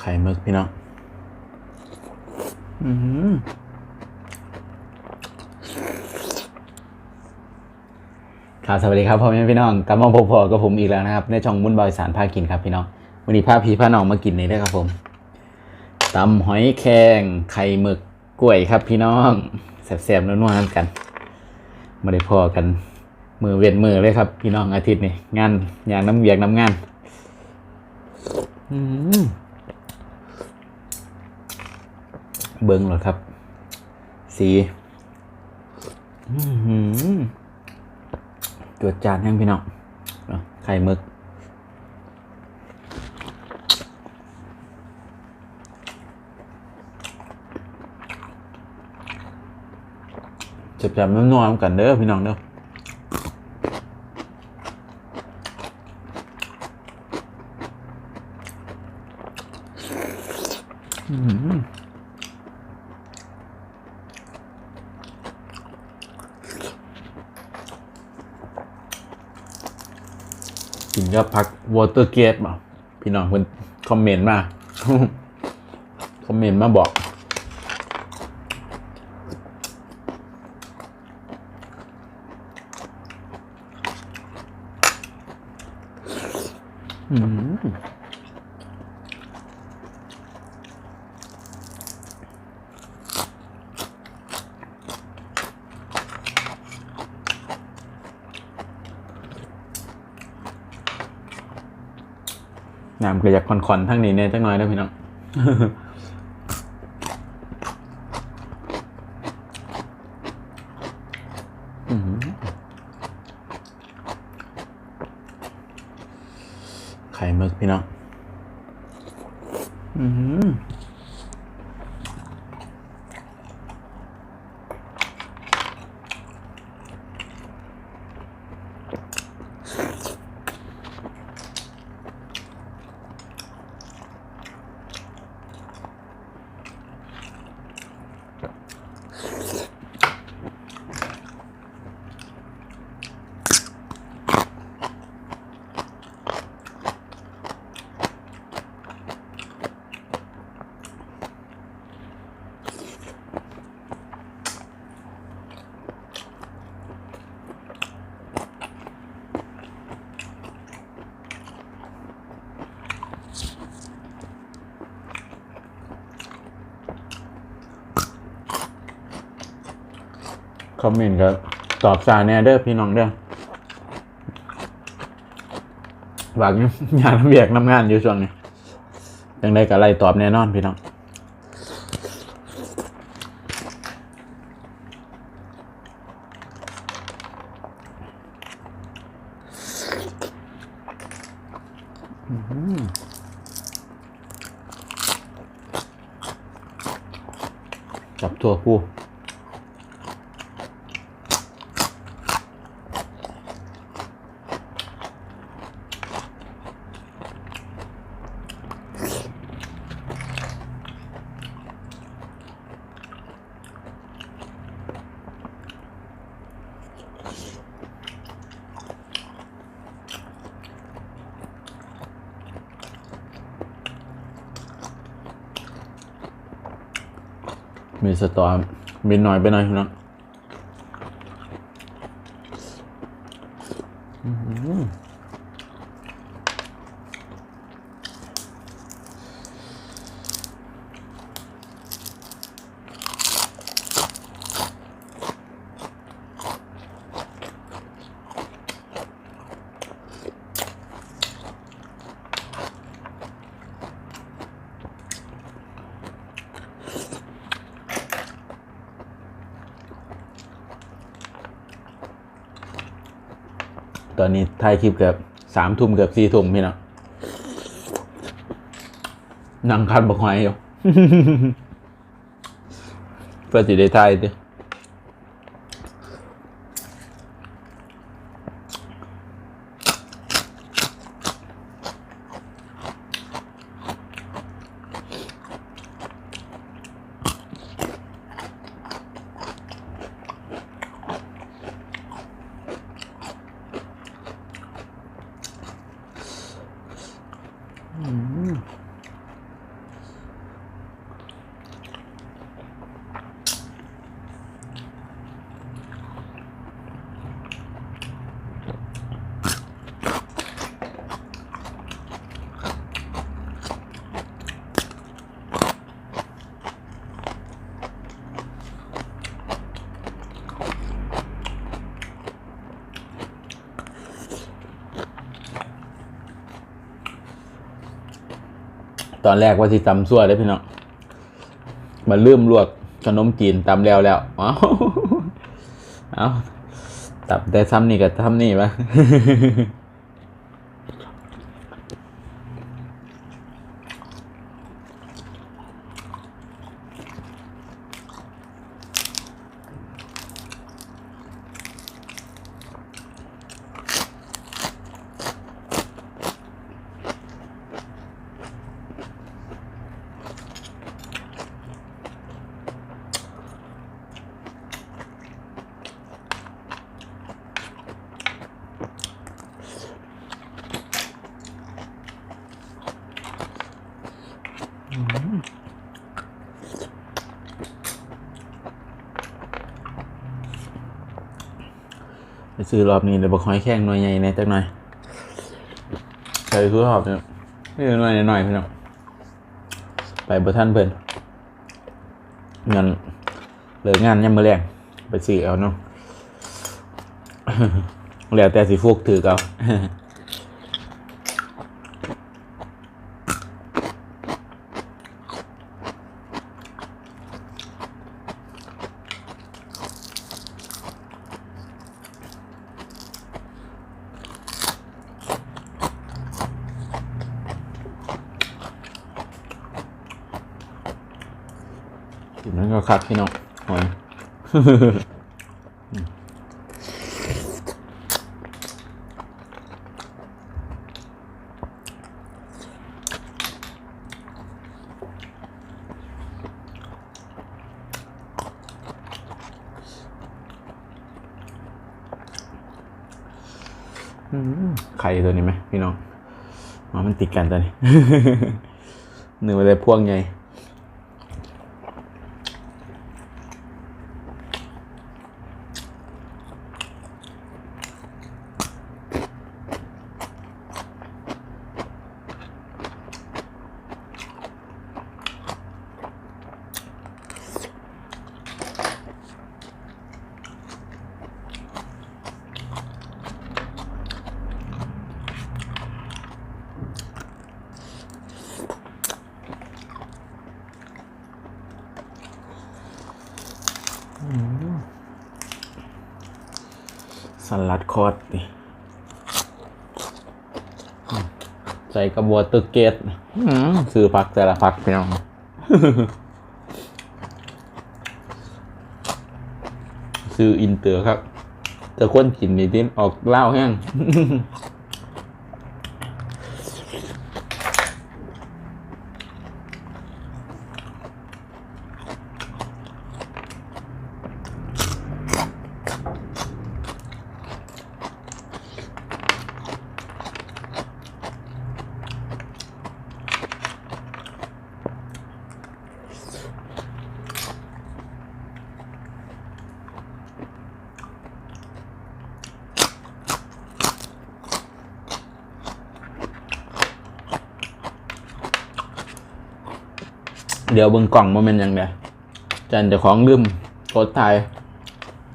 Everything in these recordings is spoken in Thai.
ไข่หมึกพี่น้องอืมครับสวัสดีครับพ่อแม่พี่น้องกลับมาพบพอกับผมอีกแล้วนะครับ ในช่องมุนบอยสารพากินครับพี่น้องวันนี้พาพี่พาน้องมากินนี่ด้วยครับผมตำหอยแครงไข่หมึกกล้วยครับพี่น้องแซ่บๆนัวๆกันมาได้พอกัน มือเวียนมือเลยครับ พี่น้องอาทิตย์นี้งานอย่างน้ำเวียกน้ำงาน อืม เบิ้งหรอครับ สีจวดจานแห้งพี่น้องไข่มึกจับจับน้ำนวลกันเด้อพี่น้องเด้อม กินก็พักวอเตอร์เกตมาพี่น้องคนคอมเมนต์มา คอมเมนต์มาบอก อืม น้ำก็อยากคอนๆทั้งนี้เนี่ยจังน้อยนะพี่น้องไข่มึกพี่น้อง อืม Ciao. คอมเมนต์ก็ตอบสารแน่เด้อพี่น้องเด้อหวังงานเบียกน้ำงานอยู่ช่วงนี้ยังได้กับไรตอบแน่นอนพี่น้องจับตัวผู้ มีสตอมมีน้อยไปหน่อยนะอื ตอนนี้ถ่ายคลิปเกือบสามทุ่มเกือบสี่ทุ่มพี่น้องนั่งคันบกหอยอยู่เพื่อสิได้ถ่ายดิ ตอนแรกว่าสิตำซั่วได้พี่น้องมาลืมลวกขนมจีนตำแล้วแล้วเอ้าเอาตับได้ซ้ำนี่กับซ้ำนี่ปะ ซื้อรอบนี้เดี๋ยวบอกหอยแข้งหน่วยใหญ่ในจักหน่อยใครซื้อหอบเนี่ยนี่หน่อยหน่อยพี่น้องไปบ่ท่านเพิ่นเงินเหลืองานยังมือแรงไปซื้อเอาเนาะแล้วแต่สิฟุกถือเอา กินนั้นก็คักพี่น้องหอยไข่ตัวนี้ไหมพี่น้องมันติดกันตัวนี้หนึ่งไปเลยพ่วงไง สลัดคอร์ดดิอืมใส่กระบวตึกเกตอืมซื้อพักแต่ละพักพี่น้องซื้ออินเตอร์ครับ แต่คนกินนี่ที่ออกเหล้าแห้ง เดี๋ยวเบิ่งกล่องมันเป็นยังไงจันเดี๋ยวของลืมกดถ่าย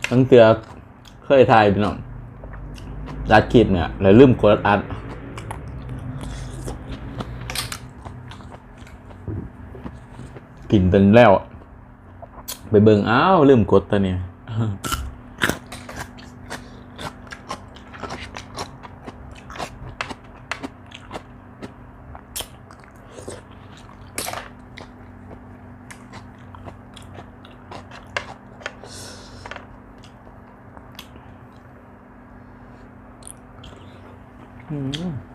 ทั้งเตือเคยถ่ายพี่น้องรัดคลิปเนี่ยเลยลืมกดอัดกินเต็นแล้ว ไปเบิ่งอ้าวลืมกดตัวนี้ อ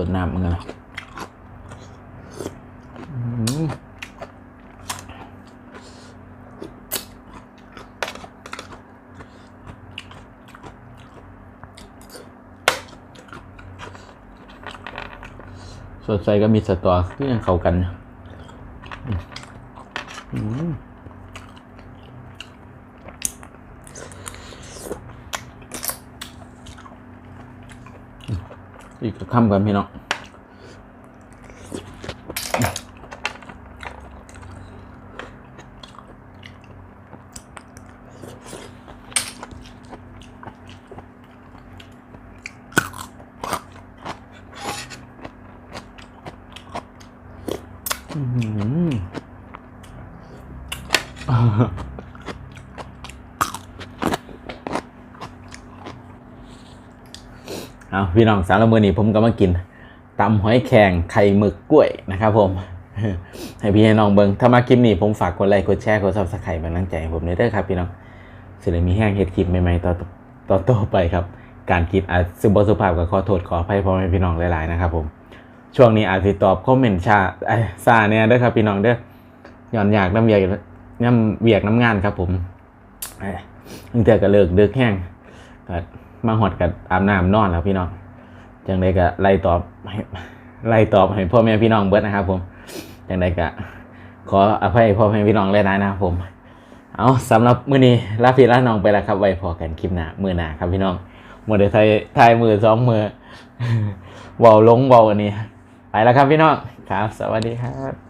ส่วนน้ำเหมือนกันอืมสดใสก็มีสตอที่ยังเข้ากันอืม อีกคำกันพี่น้องอื้อหือ เอาพี่น้องสารบมือนี้ผมก็มากินตำหอยแครงไข่หมึกกล้วยนะครับผม ให้พี่ให้น้องเบิงถ้ามากินนี่ผมฝากกดไลค์กดแชร์กดซับสไครต์เป็นกำลังใจให้ผมด้วยครับพี่น้องสิได้มีแห้งเฮ็ดคลิปใหม่ๆต่อต่อต่อไปครับ การกินอาจซึมบสุภาพก็ขอโทษขออภัยพ่อแม่พี่น้องหลายๆนะครับผมช่วงนี้อาจสิตอบคอมเมนต์ชาไอซาเนี่ยด้อครับพี่น้องเด้อย้อนอยากน้ำเวียกน้ำเวียกน้ำงานครับผมเอ้ยตั้งแต่ก็เลิกเลิกแห้งก็ มาหอดกับอาบน้ำนอนแล้วพี่น้องจังไดก็ไล่ตอบให้ไล่ตอบให้พ่อแม่พี่น้องเบิดนะครับ ผมจังไดก็ขออภัยพ่อแม่พี่น้องหลายนะครับผม เอาสำหรับมื้อนี้ลาพี่ลาน้องไปแล้วครับไว้พอกันคลิปหน้ามื้อหน้าครับพี่น้องมื้อเดยวไทยไทยมือสองมือเว้าลงเว้าอันนี้ ไปแล้วครับพี่น้องครับ สวัสดีครับ